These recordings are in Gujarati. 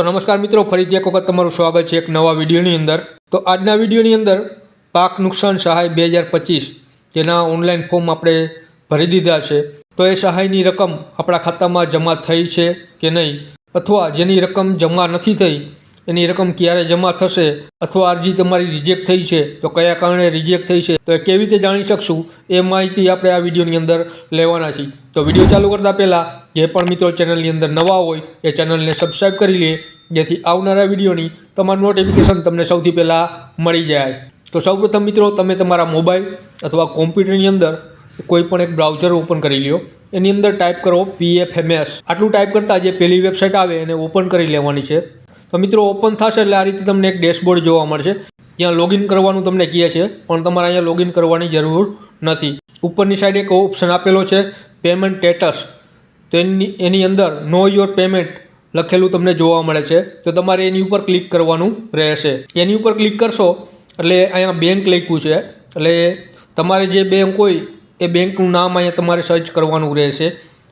તો નમસ્કાર મિત્રો ફરીથી એક વખત તમારું સ્વાગત છે એક નવા વિડીયોની અંદર. તો આજના વિડીયોની અંદર પાક નુકસાન સહાય બે હજાર પચીસ જેના ઓનલાઈન ફોર્મ આપણે ભરી દીધા છે. તો એ સહાયની રકમ આપણા ખાતામાં જમા થઈ છે કે નહીં? અથવા જેની રકમ જમા નથી થઈ એની રકમ ક્યારે જમા થશે અથવા અરજી તમારી રિજેક્ટ થઈ છે, તો કયા કારણે રિજેક્ટ થઈ છે, તો એ કેવી રીતે જાણી શકશું, એ માહિતી આપણે આ વિડીયોની અંદર લેવાના છીએ. તો વીડિયો ચાલુ કરતાં પહેલાં, જે પણ મિત્રો ચેનલની અંદર નવા હોય, એ ચેનલને સબસ્ક્રાઈબ કરી લે, જેથી આવનારા વિડીયોની તમારું નોટિફિકેશન તમને સૌથી પહેલાં મળી જાય. તો સૌપ્રથમ મિત્રો, તમે તમારા મોબાઈલ અથવા કોમ્પ્યુટરની અંદર કોઈ પણ એક બ્રાઉઝર ઓપન કરી લ્યો. એની અંદર ટાઈપ કરો પીએફએમએસ આટલું ટાઈપ કરતાં જે પહેલી વેબસાઇટ આવે, એને ઓપન કરી લેવાની છે. તો મિત્રો ઓપન થશે એટલે આ રીતે તમને એક ડેશબોર્ડ જોવા મળશે. ત્યાં લોગિન કરવાનું તમને કહે છે, પણ તમારે અહીંયા લોગિન કરવાની જરૂર નથી. ઉપરની સાઈડ એક ઓપ્શન આપેલો છે પેમેન્ટ સ્ટેટસ તો એની એની અંદર નો યોર પેમેન્ટ લખેલું તમને જોવા મળે છે. તો તમારે એની ઉપર ક્લિક કરવાનું રહેશે. એની ઉપર ક્લિક કરશો, એટલે અહીંયા બેંક લખ્યું છે. એટલે તમારે જે બેંક હોય, એ બેંકનું નામ અહીંયા તમારે સર્ચ કરવાનું રહેશે.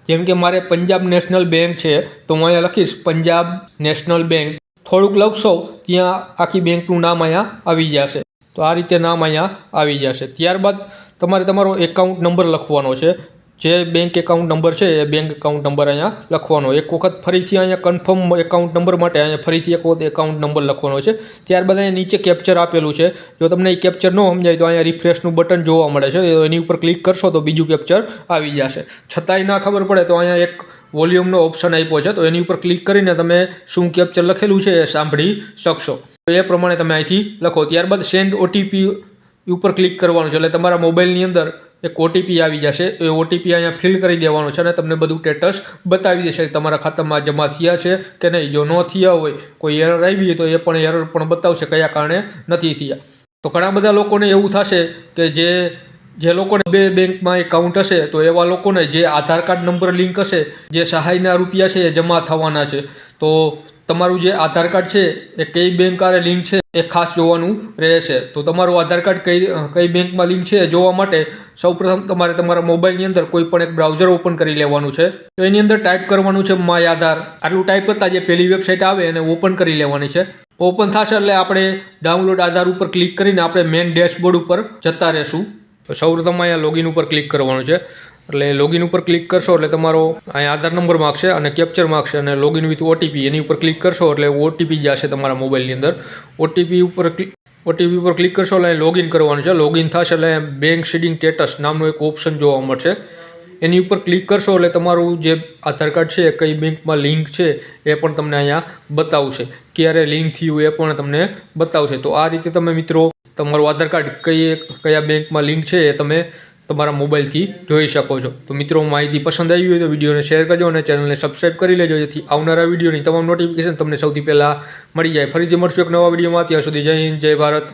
જેમ કે મારે પંજાબ નેશનલ બેંક છે, તો હું અહીંયા લખીશ પંજાબ નેશનલ બેંક થોડુંક લખશો, ત્યાં આખી બેંકનું નામ અહીંયા આવી જશે. તો આ રીતે નામ અહીંયા આવી જશે. ત્યારબાદ તમારે તમારો એકાઉન્ટ નંબર લખવાનો છે. જે બેંક એકાઉન્ટ નંબર છે, એ બેંક એકાઉન્ટ નંબર અહીંયા લખવાનો. એક વખત ફરીથી અહીંયા કન્ફર્મ એકાઉન્ટ નંબર માટે અહીંયા ફરીથી એક વખત એકાઉન્ટ નંબર લખવાનો છે. ત્યારબાદ અહીંયા નીચે કેપ્ચર આપેલું છે. જો તમને એ કેપ્ચર ન સમજાય તો અહીંયા રિફ્રેશનું બટન જોવા મળે છે. એની ઉપર ક્લિક કરશો તો બીજું કેપ્ચર આવી જશે. છતાંય ના ખબર પડે તો અહીંયા એક વોલ્યુમનો ઓપ્શન આપ્યો છે. તો એની ઉપર ક્લિક કરીને તમે શું કેપ્ચર લખેલું છે એ સાંભળી શકશો. તો એ પ્રમાણે તમે અહીંથી લખો. ત્યારબાદ સેન્ડ ઓટીપી ઉપર ક્લિક કરવાનું છે. એટલે તમારા મોબાઈલની અંદર એક ઓટીપી આવી જશે એ ઓટીપી અહીંયા ફિલ કરી દેવાનો છે અને તમને બધું સ્ટેટસ બતાવી દેશે તમારા ખાતામાં જમા થયા છે કે નહીં. જો ન થયા હોય, કોઈ એરર આવી તો એ પણ એરર પણ બતાવશે કયા કારણે નથી થયા. તો ઘણા બધા લોકોને એવું થશે કે જે જે લોકોને બે બેંકમાં એકાઉન્ટ હશે, તો એવા લોકોને જે આધાર કાર્ડ નંબર લિંક હશે, જે સહાયના રૂપિયા છે એ જમા થવાના છે. તો તમારું જે આધાર કાર્ડ છે, એ કઈ બેંક આરે લિંક છે, એ ખાસ જોવાનું રહેશે. તો તમારું આધાર કાર્ડ કઈ કઈ બેંકમાં લિંક છે જોવા માટે સૌપ્રથમ તમારે તમારા મોબાઈલની અંદર કોઈ પણ એક બ્રાઉઝર ઓપન કરી લેવાનું છે. તો એની અંદર ટાઈપ કરવાનું છે માય આધાર આટલું ટાઈપ કરતાં જે પહેલી વેબસાઇટ આવે, એને ઓપન કરી લેવાની છે. ઓપન થશે એટલે આપણે ડાઉનલોડ આધાર ઉપર ક્લિક કરીને આપણે મેઇન ડેશબોર્ડ ઉપર જતા રહેશું. તો સૌપ્રથમ અહીંયા લોગિન ઉપર ક્લિક કરવાનું છે. એટલે લોગિન ઉપર ક્લિક કરશો એટલે તમારો અહીંયા આધાર નંબર માગશે અને કેપ્ચર માગશે અને લોગિન વિથ ઓટીપી એની ઉપર ક્લિક કરશો એટલે ઓટીપી જશે તમારા મોબાઈલની અંદર. ઓટીપી ઉપર ઓટીપી ઉપર ક્લિક કરશો એટલે લોગિન કરવાનું છે. લોગિન થશે એટલે બેંક સીડિંગ સ્ટેટસ નામનું એક ઓપ્શન જોવા મળશે. એની ઉપર ક્લિક કરશો એટલે તમારું જે આધાર કાર્ડ છે કઈ બેંકમાં લિંક છે, એ પણ તમને અહીંયા બતાવશે. ક્યારે લિંક થયું એ પણ તમને બતાવશે. તો આ રીતે તમે મિત્રો, તમારું આધાર કાર્ડ કઈ, કયા બેંકમાં લિંક છે, એ તમે તમારા મોબાઈલથી જોઈ શકો છો. તો મિત્રો માહિતી પસંદ આવી હોય તો વિડીયોને શેર કરજો અને ચેનલને સબસ્ક્રાઈબ કરી લેજો, જેથી આવનારા વિડીયોની તમામ નોટિફિકેશન તમને સૌથી પહેલાં મળી જાય. ફરીથી મળશું એક નવા વિડીયોમાં. ત્યાં સુધી જય હિન્દ, જય ભારત.